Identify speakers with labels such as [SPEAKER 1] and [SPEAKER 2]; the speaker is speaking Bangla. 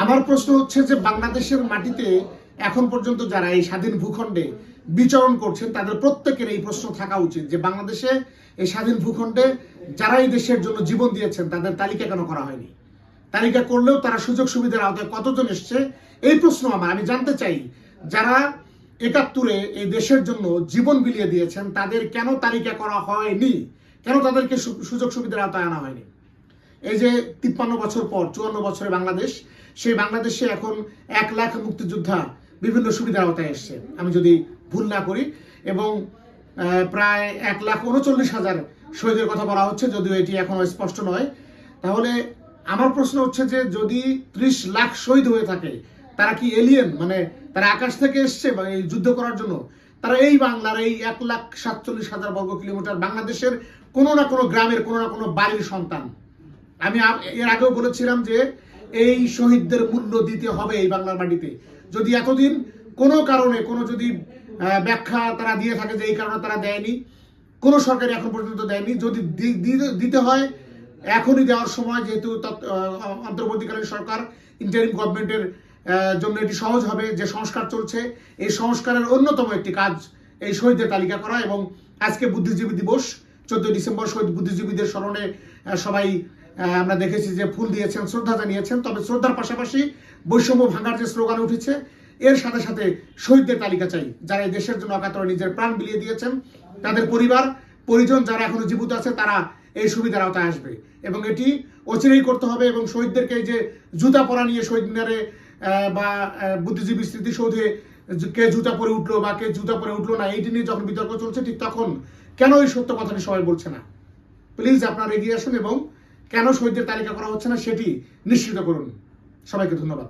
[SPEAKER 1] আমার প্রশ্ন হচ্ছে যে বাংলাদেশের মাটিতে এখন পর্যন্ত যারা এই স্বাধীন ভূখণ্ডে বিচরণ করছেন, তাদের প্রত্যেকের এই প্রশ্ন থাকা উচিত যে বাংলাদেশে এই স্বাধীন ভূখণ্ডে যারা এই দেশের জন্য জীবন দিয়েছেন, তাদের তালিকা কেন করা হয়নি? তালিকা করলেও তারা সুযোগ সুবিধার আওতায় কতজন এসছে? এই প্রশ্ন আমার। আমি জানতে চাই, যারা একাত্তরে এই দেশের জন্য জীবন বিলিয়ে দিয়েছেন, তাদের কেন তালিকা করা হয়নি? কেন তাদেরকে সুযোগ সুবিধার আওতায় আনা হয়নি? এই যে তিপ্পান্ন বছর পর, চুয়ান্ন বছরে বাংলাদেশ সেই বাংলাদেশে এখন এক লাখ মুক্তিযোদ্ধা বিভিন্ন সুবিধার আওতায় এসছে। আমি যদি ভুল না করি, এবং প্রায় এক লাখ উনচল্লিশ হাজার শহীদের কথা বলা হচ্ছে, যদিও এটি এখনও স্পষ্ট নয়। তাহলে আমার প্রশ্ন হচ্ছে যে, যদি ত্রিশ লাখ শহীদ হয়ে থাকে, তারা কি এলিয়েন মানে তারা আকাশ থেকে এসছে এই যুদ্ধ করার জন্য? তারা এই বাংলার এই এক লাখ সাতচল্লিশ হাজার বর্গ কিলোমিটার বাংলাদেশের কোনো না কোনো গ্রামের কোনো না কোনো বাড়ির সন্তান। আমি এর আগেও বলেছিলাম যে এই শহীদদের মূল্য দিতে হবে এই বাংলার মাটিতে। যদি এতদিন কোনো কারণে, কোনো যদি ব্যাখ্যা তারা দিয়ে থাকে যে এই কারণে তারা দেয়নি, কোনো সরকারি এখন পর্যন্ত দেয়নি, যদি দিতে হয়, এখনই দেওয়ার সময় যেহেতু অন্তর্বর্তীকালীন সরকার ইন্টারিম গভর্নমেন্টের জন্য এটি সহজ হবে, যে সংস্কার চলছে, এই সংস্কারের অন্যতম একটি কাজ এই শহীদদের তালিকা করা এবং আজকে বুদ্ধিজীবী দিবস, চোদ্দই ডিসেম্বর শহীদ বুদ্ধিজীবীদের স্মরণে সবাই আমরা দেখেছি যে ফুল দিয়েছেন, শ্রদ্ধা জানিয়েছেন, তবে শ্রদ্ধার পাশাপাশি বৈষম্য ভাঙার যে স্লোগান উঠেছে, এর সাথে সাথে শহীদদের তালিকা চাই, যারা এই দেশের জন্য অকাতরে নিজের প্রাণ বিলিয়ে দিয়েছেন, তাদের পরিবার, পরিজন যারা এখনও জীবিত আছে, তারা এই সুবিধার আওতায় আসবে। এবং এটি অচিরেই করতে হবে এবং শহীদদেরকে যে জুতা পরা নিয়ে শহীদ মিনারে বা বুদ্ধিজীবী স্মৃতিসৌধে কে জুতা পরে উঠল বা কে জুতা পরে উঠল না, এইটি নিয়ে যখন বিতর্ক চলছে, ঠিক তখন কেন এই সত্য কথাটি সবাই বলছে না? প্লিজ আপনারা এগিয়ে আসুন এবং কেন শহীদদের তালিকা করা হচ্ছে না সেটি নিশ্চিত করুন। সবাইকে ধন্যবাদ।